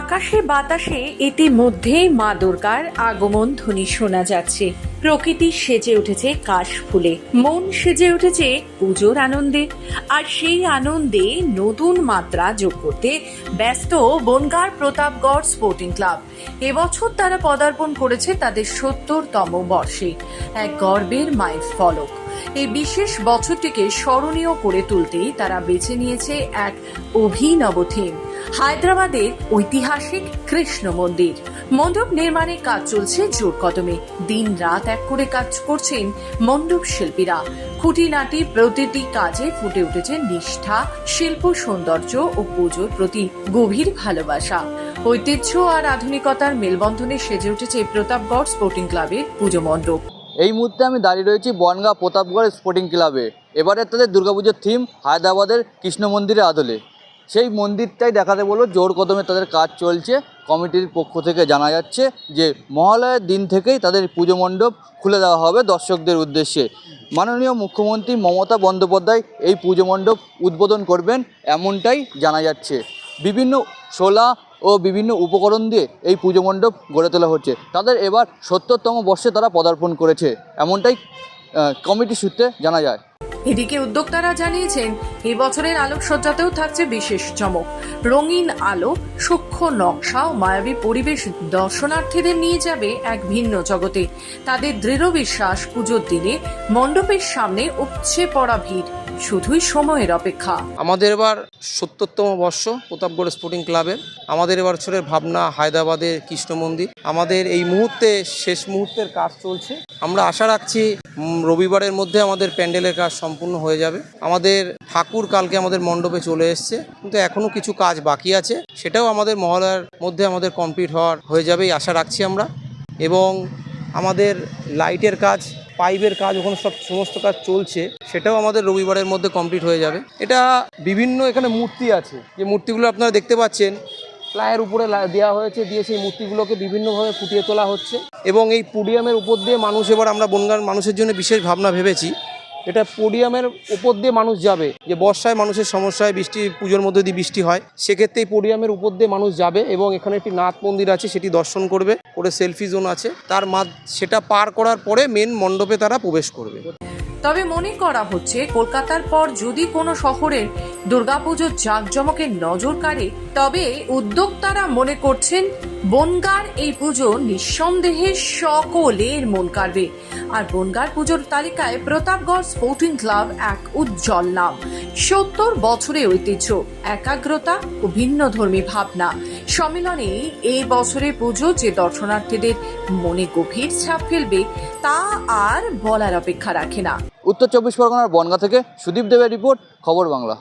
আকাশে বাতাসে ইতিমধ্যেই মা দুর্গার আগমন ধ্বনি শোনা যাচ্ছে। প্রকৃতি সেজে উঠেছে কাশ ফুলে। মন সেজে উঠেছে পুজোর আনন্দে। আর সেই আনন্দে নতুন মাত্রা যোগ করতে ব্যস্ত বনগার প্রতাপগড় স্পোর্টিং ক্লাব এবছর তারা পদার্পণ করেছে তাদের সত্তরতম বর্ষে। এক গর্বের মাইল ফলক। এই বিশেষ বছরটিকে স্মরণীয় করে তুলতেই তারা বেছে নিয়েছে এক অভিনব থিম হায়দ্রাবাদের ঐতিহাসিক কৃষ্ণ মন্দির। মণ্ডপ নির্মাণে কাজ চলছে জোর কদমে। দিন রাত এক করে কাজ করছেন মণ্ডপ শিল্পীরা। খুঁটিনাটি প্রতিটি কাজে ফুটে উঠেছে নিষ্ঠা, শিল্প সৌন্দর্য ও পুজোর প্রতি গভীর ভালোবাসা। ঐতিহ্য আর আধুনিকতার মেলবন্ধনে সেজে উঠেছে প্রতাপগড় স্পোর্টিং ক্লাবের পুজো মণ্ডপ। এই মুহূর্তে আমি দাঁড়িয়ে রয়েছি বনগাঁ প্রতাপগড় স্পোর্টিং ক্লাবে। এবারে তাদের দুর্গাপুজোর থিম হায়দ্রাবাদের কৃষ্ণ মন্দিরের আদলে। সেই মন্দিরটাই দেখাতে বলব জোর কদমে তাদের কাজ চলছে। কমিটির পক্ষ থেকে জানা যাচ্ছে যে, মহালয়ের দিন থেকেই তাদের পুজো মণ্ডপ খুলে দেওয়া হবে দর্শকদের উদ্দেশ্যে। মাননীয় মুখ্যমন্ত্রী মমতা বন্দ্যোপাধ্যায় এই পুজো মণ্ডপ উদ্বোধন করবেন এমনটাই জানা যাচ্ছে। বিভিন্ন শোলা ও বিভিন্ন উপকরণ দিয়ে এই পুজো মণ্ডপ গড়ে তোলা হচ্ছে। তাদের এবার সত্তরতম বর্ষে তারা পদার্পণ করেছে, এমনটাই কমিটি সূত্রে জানা যায়। এদিকে উদ্যোক্তারা জানিয়েছেন এই বছরের আলোকসজ্জাতেও থাকছে বিশেষ চমক। রঙিন আলো, সূক্ষ্ম নকশা ও মায়াবী পরিবেশ দর্শনার্থীদের নিয়ে যাবে এক ভিন্ন জগতে। তাদের দৃঢ় বিশ্বাস পুজোর দিনে মণ্ডপের সামনে উপচে পড়া ভিড়, শুধুই সময়ের অপেক্ষা। আমাদের এবার সত্তরতম বর্ষ প্রতাপগড় স্পোর্টিং ক্লাবের আমাদের এবার বছরের ভাবনা হায়দ্রাবাদের কৃষ্ণ মন্দির। আমাদের এই মুহূর্তে, শেষ মুহূর্তের কাজ চলছে। আমরা আশা রাখছি রবিবারের মধ্যে আমাদের প্যান্ডেলের কাজ সম্পূর্ণ হয়ে যাবে। আমাদের ঠাকুর কালকে আমাদের মণ্ডপে চলে এসছে, কিন্তু এখনও কিছু কাজ বাকি আছে। সেটাও আমাদের মহলার মধ্যে আমাদের কমপ্লিট হওয়ার হয়ে যাবে আশা রাখছি আমরা। এবং আমাদের লাইটের কাজ, পাইপের কাজ, ওখানে সব সমস্ত কাজ চলছে, সেটাও আমাদের রবিবারের মধ্যে কমপ্লিট হয়ে যাবে। এটা বিভিন্ন এখানে মূর্তি আছে। যে মূর্তিগুলো আপনারা দেখতে পাচ্ছেন প্লায়ের উপরে দেওয়া হয়েছে, দিয়ে সেই মূর্তিগুলোকে বিভিন্নভাবে ফুটিয়ে তোলা হচ্ছে। এবং এই পোডিয়ামের উপর দিয়ে মানুষ এবার আমরা বনগাঁর মানুষের জন্য বিশেষ ভাবনা ভেবেছি। এটা পোডিয়ামের উপর দিয়ে মানুষ যাবে। যে বর্ষায় মানুষের সমস্যায়, বৃষ্টি, পুজোর মধ্যে দিয়ে বৃষ্টি হয় সেক্ষেত্রে এই পোডিয়ামের উপর দিয়ে মানুষ যাবে এবং এখানে একটি নাথ মন্দির আছে, সেটি দর্শন করবে। করে সেলফি জোন আছে। তার মা সেটা পার করার পরে মেন মণ্ডপে তারা প্রবেশ করবে। তবে মনে করা হচ্ছে, কলকাতার পর যদি কোনো শহরের দুর্গাপুজোর জাঁকজমকের নজর কাড়ে, তবে উদ্যোক্তারা মনে করছেন, বনগার এই পুজো নিঃসন্দেহে সকলের মন কাড়বে। আর বনগার পুজোর তালিকায় প্রতাপগড় স্পোর্টিং ক্লাব এক উজ্জ্বল নাম। সত্তর বছরের ঐতিহ্য, একাগ্রতা ও ভিন্ন ধর্মী ভাবনা। সম্মেলনে এই বছরের পুজো যে দর্শনার্থীদের মনে গভীর ছাপ ফেলবে, তা আর বলার অপেক্ষা রাখে না। উত্তর চব্বিশ পরগনার বনগা থেকে সুদীপ দেবের রিপোর্ট খবর বাংলা।